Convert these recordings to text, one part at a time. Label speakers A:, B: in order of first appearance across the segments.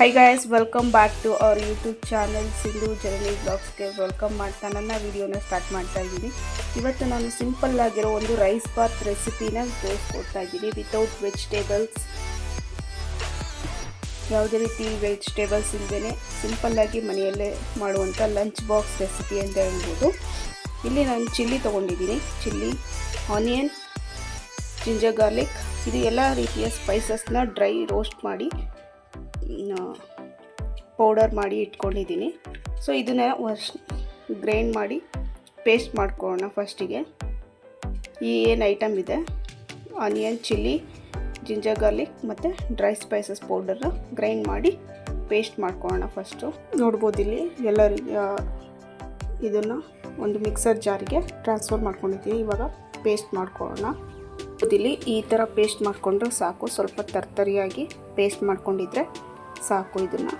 A: Hi guys welcome back to our YouTube channel Sindhu journey ಬ್ಲಾಗ್ಸ್ಗೆ welcome ಮಾಡ್ತಾ ನನ್ನ ವಿಡಿಯೋನ start ಮಾಡ್ತಾ ಇದ್ದೀನಿ. ಇವತ್ತು ನಾನು ಸಿಂಪಲ್ ಆಗಿರೋ ಒಂದು ರೈಸ್ ಬಾತ್ ರೆಸಿಪಿನ ತೋರಿಸ್ಕೊಡ್ತಾ ಇದ್ದೀನಿ. ವಿತೌಟ್ ವೆಜಿಟೇಬಲ್ಸ್ ಯಾವುದೇ ರೀತಿ ವೆಜಿಟೇಬಲ್ಸ್ ಇಲ್ಲದೇ ಸಿಂಪಲ್ಲಾಗಿ ಮನೆಯಲ್ಲೇ ಮಾಡುವಂಥ ಲಂಚ್ ಬಾಕ್ಸ್ ರೆಸಿಪಿ ಅಂತ ಹೇಳ್ಬೋದು. ಇಲ್ಲಿ ನಾನು ಚಿಲ್ಲಿ ತೊಗೊಂಡಿದ್ದೀನಿ. ಚಿಲ್ಲಿ ಆನಿಯನ್ ಜಿಂಜರ್ ಗಾರ್ಲಿಕ್ ಇದು ಎಲ್ಲ ರೀತಿಯ ಸ್ಪೈಸಸ್ನ ಡ್ರೈ ರೋಸ್ಟ್ ಮಾಡಿ ಪೌಡರ್ ಮಾಡಿ ಇಟ್ಕೊಂಡಿದ್ದೀನಿ. ಸೊ ಇದನ್ನ ವಶ್ ಗ್ರೈಂಡ್ ಮಾಡಿ ಪೇಸ್ಟ್ ಮಾಡ್ಕೊಳ್ಳೋಣ ಫಸ್ಟಿಗೆ ಈ ಏನು ಐಟಮ್ ಇದೆ? ಆನಿಯನ್ ಚಿಲ್ಲಿ ಜಿಂಜರ್ ಗಾರ್ಲಿಕ್ ಮತ್ತು ಡ್ರೈ ಸ್ಪೈಸಸ್ ಪೌಡರ್ನ ಗ್ರೈಂಡ್ ಮಾಡಿ ಪೇಸ್ಟ್ ಮಾಡ್ಕೊಳ್ಳೋಣ ಫಸ್ಟು ನೋಡ್ಬೋದು ಇಲ್ಲಿ ಎಲ್ಲ ಇದನ್ನು ಒಂದು ಮಿಕ್ಸರ್ ಜಾರಿಗೆ ಟ್ರಾನ್ಸ್ಫರ್ ಮಾಡ್ಕೊಂಡಿದ್ದೀನಿ. ಇವಾಗ ಪೇಸ್ಟ್ ಮಾಡ್ಕೊಳ್ಳೋಣ. ಇಲ್ಲಿ ಈ ಥರ ಪೇಸ್ಟ್ ಮಾಡಿಕೊಂಡ್ರೆ ಸಾಕು. ಸ್ವಲ್ಪ ತರ್ತರಿಯಾಗಿ ಪೇಸ್ಟ್ ಮಾಡ್ಕೊಂಡಿದ್ರೆ ಸಾಕು ಇದನ್ನು.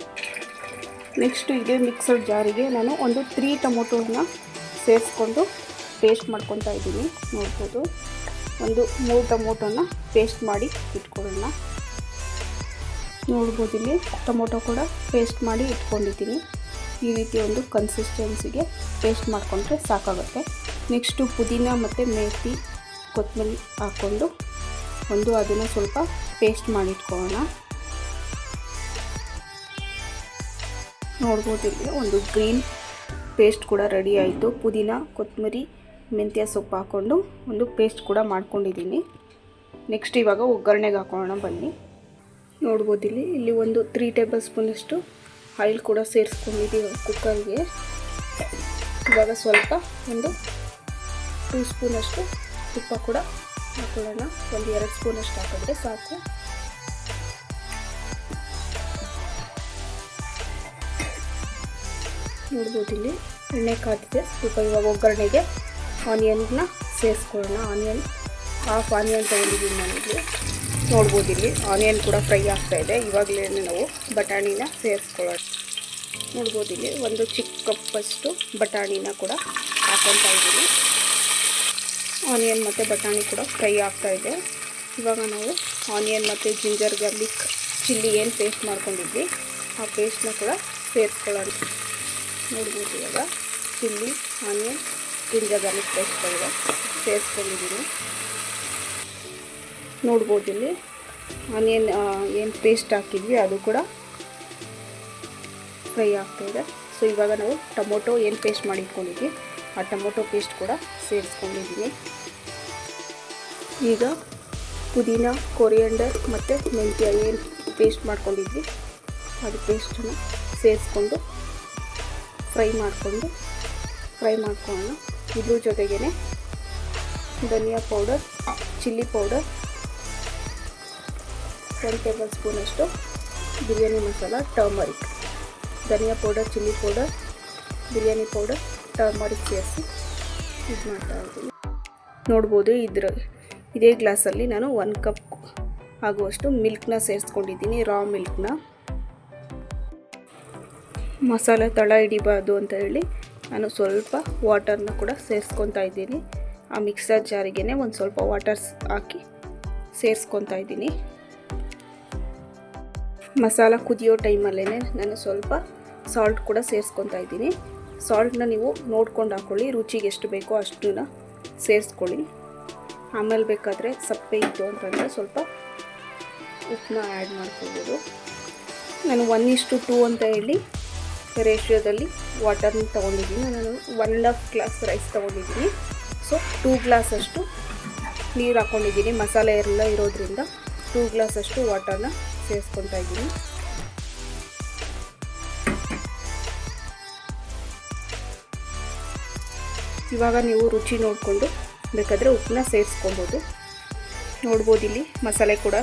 A: ನೆಕ್ಸ್ಟು ಇದೇ ಮಿಕ್ಸರ್ ಜಾರಿಗೆ ನಾನು ಒಂದು ತ್ರೀ ಟೊಮೊಟೊನ ಸೇರಿಸ್ಕೊಂಡು ಪೇಸ್ಟ್ ಮಾಡ್ಕೊತಾ ಇದ್ದೀನಿ. ನೋಡ್ಬೋದು. ಒಂದು ಮೂರು ಟೊಮೊಟೊನ ಪೇಸ್ಟ್ ಮಾಡಿ ಇಟ್ಕೊಳ್ಳೋಣ. ನೋಡ್ಬೋದು ಇಲ್ಲಿ ಟೊಮೊಟೊ ಕೂಡ ಪೇಸ್ಟ್ ಮಾಡಿ ಇಟ್ಕೊಂಡಿದ್ದೀನಿ. ಈ ರೀತಿ ಒಂದು ಕನ್ಸಿಸ್ಟೆನ್ಸಿಗೆ ಪೇಸ್ಟ್ ಮಾಡಿಕೊಂಡ್ರೆ ಸಾಕಾಗುತ್ತೆ. ನೆಕ್ಸ್ಟು ಪುದೀನ ಮತ್ತು ಮೇಥಿ ಕೊತ್ತಂಬರಿ ಹಾಕ್ಕೊಂಡು ಒಂದು ಅದನ್ನು ಸ್ವಲ್ಪ ಪೇಸ್ಟ್ ಮಾಡಿ ಇಟ್ಕೊಳ್ಳೋಣ ನೋಡ್ಬೋದು ಇಲ್ಲಿ ಒಂದು ಗ್ರೀನ್ ಪೇಸ್ಟ್ ಕೂಡ ರೆಡಿ ಆಯಿತು. ಪುದೀನ ಕೊತ್ತಂಬರಿ ಮೆಂತ್ಯ ಸೊಪ್ಪು ಹಾಕ್ಕೊಂಡು ಒಂದು ಪೇಸ್ಟ್ ಕೂಡ ಮಾಡ್ಕೊಂಡಿದ್ದೀನಿ. ನೆಕ್ಸ್ಟ್ ಇವಾಗ ಒಗ್ಗರಣೆಗೆ ಹಾಕೋಣ ಬನ್ನಿ. ನೋಡ್ಬೋದು ಇಲ್ಲಿ ಇಲ್ಲಿ ಒಂದು ತ್ರೀ ಟೇಬಲ್ ಸ್ಪೂನಷ್ಟು ಆಯಿಲ್ ಕೂಡ ಸೇರಿಸ್ಕೊಂಡಿದ್ದೀವಿ ಕುಕ್ಕರ್ಗೆ ಇವಾಗ ಸ್ವಲ್ಪ ಒಂದು ಟೂ ಸ್ಪೂನಷ್ಟು ತುಪ್ಪ ಕೂಡ ಹಾಕೊಳ್ಳೋಣ. ಒಂದು ಎರಡು ಸ್ಪೂನಷ್ಟು ಹಾಕಿದ್ರೆ ಸಾಕು. ನೋಡ್ಬೋದು ಇಲ್ಲಿ. ಎಣ್ಣೆ ಕಾದಿದೆ ಸ್ವಲ್ಪ ಇವಾಗ ಒಗ್ಗರಣೆಗೆ ಆನಿಯನ್ನ ಸೇರಿಸ್ಕೊಳ್ಳೋಣ. ಆನಿಯನ್ ಹಾಫ್ ಆನಿಯನ್ ತೊಗೊಂಡಿದ್ದೀನಿ ನಾನಿಲ್ಲಿ ನೋಡ್ಬೋದು ಇಲ್ಲಿ. ಆನಿಯನ್ ಕೂಡ ಫ್ರೈ ಆಗ್ತಾ ಇದೆ. ಇವಾಗಲೇ ನಾವು ಬಟಾಣಿನ ಸೇರಿಸ್ಕೊಳ್ಳೋಣ. ನೋಡ್ಬೋದು ಇಲ್ಲಿ ಒಂದು ಚಿಕ್ಕ ಕಪ್ಪಷ್ಟು ಬಟಾಣಿನ ಕೂಡ ಹಾಕೊತಾ ಇದ್ದೀನಿ ಆನಿಯನ್ ಮತ್ತು ಬಟಾಣಿ ಕೂಡ ಫ್ರೈ ಆಗ್ತಾ ಇದೆ. ಇವಾಗ ನಾವು ಆನಿಯನ್ ಮತ್ತು ಜಿಂಜರ್, ಗಾರ್ಲಿಕ್ ಚಿಲ್ಲಿ ಏನು ಪೇಸ್ಟ್ ಮಾಡ್ಕೊಂಡಿದ್ವಿ, ಆ ಪೇಸ್ಟ್ನ ಕೂಡ ಸೇರಿಸ್ಕೊಳ್ಳೋಣ. ನೋಡ್ಬೋದು ಇವಾಗ. ಚಿಲ್ಲಿ, ಆನಿಯನ್ ಜಿಂಜರ್ ಗಾರ್ಲಿಕ್ ಪೇಸ್ಟ್ಗಳಿದೆ ಸೇರಿಸ್ಕೊಂಡಿದ್ದೀನಿ ನೋಡ್ಬೋದು ಇಲ್ಲಿ. ಆನಿಯನ್ ಏನು ಪೇಸ್ಟ್ ಹಾಕಿದ್ವಿ ಅದು ಕೂಡ ಫ್ರೈ ಆಗ್ತಾಯಿದೆ ಸೊ ಇವಾಗ ನಾವು ಟೊಮೊಟೊ ಏನು ಪೇಸ್ಟ್ ಮಾಡಿ ಇಟ್ಕೊಂಡಿದ್ವಿ ಆ ಟೊಮೊಟೊ ಪೇಸ್ಟ್ ಕೂಡ ಸೇರಿಸ್ಕೊಂಡಿದ್ದೀನಿ. ಈಗ ಪುದೀನ ಕೊರಿಯಂಡರ್ ಮತ್ತು ಮೆಂತ್ಯ ಏನು ಪೇಸ್ಟ್ ಮಾಡ್ಕೊಂಡಿದ್ವಿ, ಅದು ಪೇಸ್ಟನ್ನು ಸೇರಿಸ್ಕೊಂಡು ಫ್ರೈ ಮಾಡಿಕೊಂಡು, ಫ್ರೈ ಮಾಡ್ಕೊಳ್ಳೋಣ ಇದ್ರ ಜೊತೆಗೇ ಧನಿಯಾ powder, chilli powder one table ಸ್ಪೂನಷ್ಟು ಬಿರಿಯಾನಿ ಮಸಾಲ, ಟರ್ಮರಿಕ್. ಧನಿಯಾ powder, chilli powder, biryani powder, turmeric ಸೇರಿಸಿ ಇದು ಮಾಡ್ತಾ ಇದ್ದೀನಿ. ನೋಡ್ಬೋದು ಇದ್ರ, ಇದೇ ಗ್ಲಾಸಲ್ಲಿ ನಾನು ಒನ್ ಕಪ್ ಆಗುವಷ್ಟು ಮಿಲ್ಕ್ನ ಸೇರಿಸ್ಕೊಂಡಿದ್ದೀನಿ ರಾ ಮಿಲ್ಕ್ನ ಮಸಾಲೆ ತಳ ಹಿಡಿಬಾರ್ದು ಅಂತ ಹೇಳಿ ನಾನು ಸ್ವಲ್ಪ ವಾಟರ್ನ ಕೂಡ ಸೇರಿಸ್ಕೊತಾ ಇದ್ದೀನಿ. ಆ ಮಿಕ್ಸರ್ ಜಾರಿಗೆ ಒಂದು ಸ್ವಲ್ಪ ವಾಟರ್ಸ್ ಹಾಕಿ ಸೇರಿಸ್ಕೊತಾ ಇದ್ದೀನಿ. ಮಸಾಲ ಕುದಿಯೋ ಟೈಮಲ್ಲೇ ನಾನು ಸ್ವಲ್ಪ ಸಾಲ್ಟ್ ಕೂಡ ಸೇರಿಸ್ಕೊತಾ ಇದ್ದೀನಿ. ಸಾಲ್ಟ್ನ ನೀವು ನೋಡ್ಕೊಂಡು ಹಾಕ್ಕೊಳ್ಳಿ ರುಚಿಗೆ ಎಷ್ಟು ಬೇಕೋ ಅಷ್ಟನ್ನ ಸೇರಿಸ್ಕೊಳ್ಳಿ. ಆಮೇಲೆ ಬೇಕಾದರೆ ಸಪ್ಪೆ ಇತ್ತು ಅಂತಂದರೆ ಸ್ವಲ್ಪ ಉಪ್ಪನ್ನ ಆ್ಯಡ್ ಮಾಡ್ಕೊಬೋದು. ನಾನು ಒನ್ ಇಷ್ಟು ಟೂ ಅಂತ ಹೇಳಿ ರೇಷಿಯೋದಲ್ಲಿ ವಾಟರ್ನ ತೊಗೊಂಡಿದ್ದೀನಿ. ನಾನು one and half glass rice ತೊಗೊಂಡಿದ್ದೀನಿ. ಸೊ ಟೂ ಗ್ಲಾಸಷ್ಟು ನೀರು ಹಾಕ್ಕೊಂಡಿದ್ದೀನಿ ಮಸಾಲೆ ಎಲ್ಲ ಇರೋದ್ರಿಂದ ಟೂ ಗ್ಲಾಸಷ್ಟು ವಾಟರ್ನ ಸೇರಿಸ್ಕೊತಾ ಇದ್ದೀನಿ. ಇವಾಗ ನೀವು ರುಚಿ ನೋಡಿಕೊಂಡು ಬೇಕಾದರೆ ಉಪ್ಪನ್ನ ಸೇರಿಸ್ಕೊಬೋದು. ನೋಡ್ಬೋದು ಇಲ್ಲಿ ಮಸಾಲೆ ಕೂಡ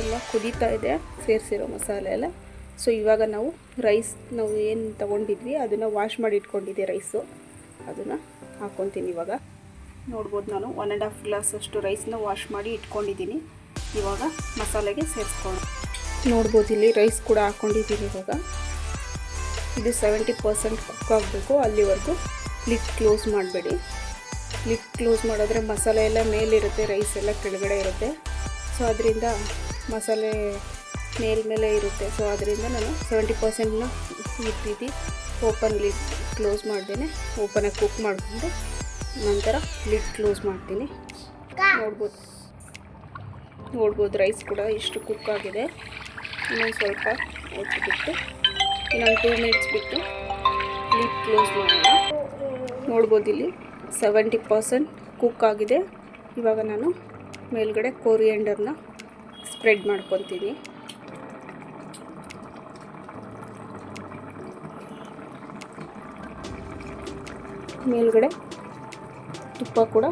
A: ಎಲ್ಲ ಕುದೀತಾ ಇದೆ. ಸೇರಿಸಿರೋ ಮಸಾಲೆ ಎಲ್ಲ. ಸೊ ಇವಾಗ ನಾವು ರೈಸ್ ನಾವು ಏನು ತೊಗೊಂಡಿದ್ವಿ, ಅದನ್ನು ವಾಶ್ ಮಾಡಿ ಇಟ್ಕೊಂಡಿದ್ದೆ ರೈಸು ಅದನ್ನು ಹಾಕ್ಕೊತೀನಿ ಇವಾಗ. ನೋಡ್ಬೋದು ನಾನು ಒನ್ ಆ್ಯಂಡ್ ಹಾಫ್ ಗ್ಲಾಸಷ್ಟು ರೈಸ್ನ ವಾಶ್ ಮಾಡಿ ಇಟ್ಕೊಂಡಿದ್ದೀನಿ. ಇವಾಗ ಮಸಾಲೆಗೆ ಸೇರಿಸ್ಕೊಳ್ಳೋಣ. ನೋಡ್ಬೋದು ಇಲ್ಲಿ ರೈಸ್ ಕೂಡ ಹಾಕ್ಕೊಂಡಿದ್ದೀನಿ ಇವಾಗ. ಇದು ಸೆವೆಂಟಿ ಪರ್ಸೆಂಟ್ ಕುಕ್ ಆಗಬೇಕು. ಅಲ್ಲಿವರೆಗೂ ಲಿಡ್ ಕ್ಲೋಸ್ ಮಾಡಬೇಡಿ. ಲಿಡ್ ಕ್ಲೋಸ್ ಮಾಡಿದ್ರೆ ಮಸಾಲೆ ಎಲ್ಲ ಮೇಲಿರುತ್ತೆ ರೈಸ್ ಎಲ್ಲ ಕೆಳಗಡೆ ಇರುತ್ತೆ. ಸೊ ಅದರಿಂದ ಮಸಾಲೆ ಮೇಲ್ಮೇಲೆ ಇರುತ್ತೆ. ಸೊ ಅದರಿಂದ ನಾನು ಸೆವೆಂಟಿ ಪರ್ಸೆಂಟ್ನ ರೀತಿ ಓಪನ್ ಲಿಡ್ ಕ್ಲೋಸ್ ಮಾಡ್ದೇನೆ ಓಪನಾಗಿ ಕುಕ್ ಮಾಡಿಕೊಂಡು ನಂತರ ಲಿಡ್ ಕ್ಲೋಸ್ ಮಾಡ್ತೀನಿ. ನೋಡ್ಬೋದು. ನೋಡ್ಬೋದು ರೈಸ್ ಕೂಡ ಇಷ್ಟು ಕುಕ್ ಆಗಿದೆ. ಇನ್ನೊಂದು ಸ್ವಲ್ಪ ಬಿಟ್ಟು ಇನ್ನೊಂದು ಟೂ ಮಿನಿಟ್ಸ್ ಬಿಟ್ಟು ಲಿಡ್ ಕ್ಲೋಸ್ ಮಾಡೋಣ. ನೋಡ್ಬೋದು ಇಲ್ಲಿ ಸೆವೆಂಟಿ ಪರ್ಸೆಂಟ್ ಕುಕ್ ಆಗಿದೆ. ಇವಾಗ ನಾನು ಮೇಲ್ಗಡೆ ಕೋರಿಯಂಡರ್ನ ಸ್ಪ್ರೆಡ್ ಮಾಡ್ಕೊತೀನಿ. ಮೇಲ್ಗಡೆ ತುಪ್ಪ ಕೂಡ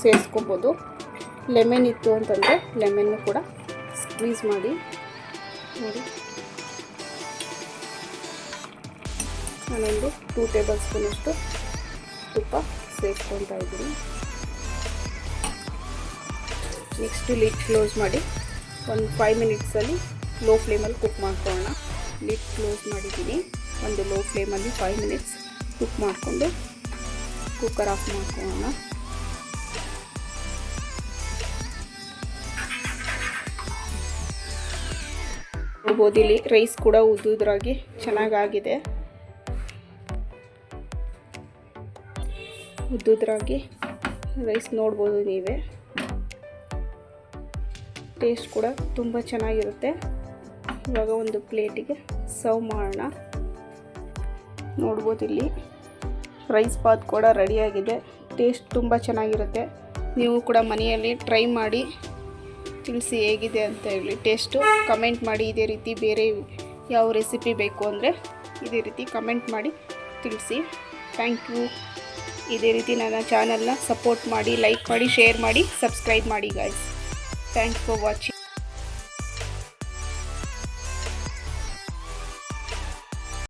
A: ಸೇರಿಸ್ಕೊಬೋದು. ಲೆಮೆನ್ ಇತ್ತು ಅಂತಂದರೆ ಲೆಮೆನ್ನು ಕೂಡ ಸ್ಕ್ವೀಸ್ ಮಾಡಿ. ನೋಡಿ. ನಾನೊಂದು ಟೂ ಟೇಬಲ್ ಸ್ಪೂನಷ್ಟು ತುಪ್ಪ ಸೇರಿಸ್ಕೊತಾ ಇದ್ದೀನಿ. ನೆಕ್ಸ್ಟ್ ಲಿಡ್ ಕ್ಲೋಸ್ ಮಾಡಿ. ಒಂದು ಫೈವ್ ಮಿನಿಟ್ಸಲ್ಲಿ ಲೋ ಫ್ಲೇಮಲ್ಲಿ ಕುಕ್ ಮಾಡ್ಕೊಳ್ಳೋಣ. ಲಿಡ್ ಕ್ಲೋಸ್ ಮಾಡಿದ್ದೀನಿ. ಒಂದು ಲೋ ಫ್ಲೇಮಲ್ಲಿ ಫೈವ್ ಮಿನಿಟ್ಸ್ ಕುಕ್ ಮಾಡಿಕೊಂಡು ಕುಕ್ಕರ್ ಆಫ್ ಮಾಡ್ಕೊಳ್ಳೋಣ. ನೋಡ್ಬೋದು ಇಲ್ಲಿ ರೈಸ್ ಕೂಡ ಉದ್ದುದ್ರಾಗಿ ಚೆನ್ನಾಗಾಗಿದೆ. ಉದ್ದುದ್ರಾಗಿ ರೈಸ್ ನೋಡ್ಬೋದು ನೀವೇ. ಟೇಸ್ಟ್ ಕೂಡ ತುಂಬ ಚೆನ್ನಾಗಿರುತ್ತೆ. ಇವಾಗ ಒಂದು ಪ್ಲೇಟಿಗೆ ಸರ್ವ್ ಮಾಡೋಣ. ನೋಡ್ಬೋದು ಇಲ್ಲಿ. ರೈಸ್ ಬಾತ್ ಕೂಡ ರೆಡಿಯಾಗಿದೆ. ಟೇಸ್ಟ್ ತುಂಬ ಚೆನ್ನಾಗಿರುತ್ತೆ. ನೀವು ಕೂಡ ಮನೆಯಲ್ಲಿ ಟ್ರೈ ಮಾಡಿ ತಿಳಿಸಿ ಹೇಗಿದೆ ಅಂತ ಹೇಳಿ. ಟೇಸ್ಟು ಕಮೆಂಟ್ ಮಾಡಿ ಇದೇ ರೀತಿ ಬೇರೆ ಯಾವ ರೆಸಿಪಿ ಬೇಕು ಅಂದರೆ ಇದೇ ರೀತಿ ಕಮೆಂಟ್ ಮಾಡಿ ತಿಳಿಸಿ. Thank you. ಇದೇ ರೀತಿ ನನ್ನ ಚಾನಲ್ನ ಸಪೋರ್ಟ್ ಮಾಡಿ, ಲೈಕ್ ಮಾಡಿ, ಶೇರ್ ಮಾಡಿ, ಸಬ್ಸ್ಕ್ರೈಬ್ ಮಾಡಿ ಗಾಯ್ಸ್ ಥ್ಯಾಂಕ್ಸ್ ಫಾರ್ ವಾಚಿಂಗ್.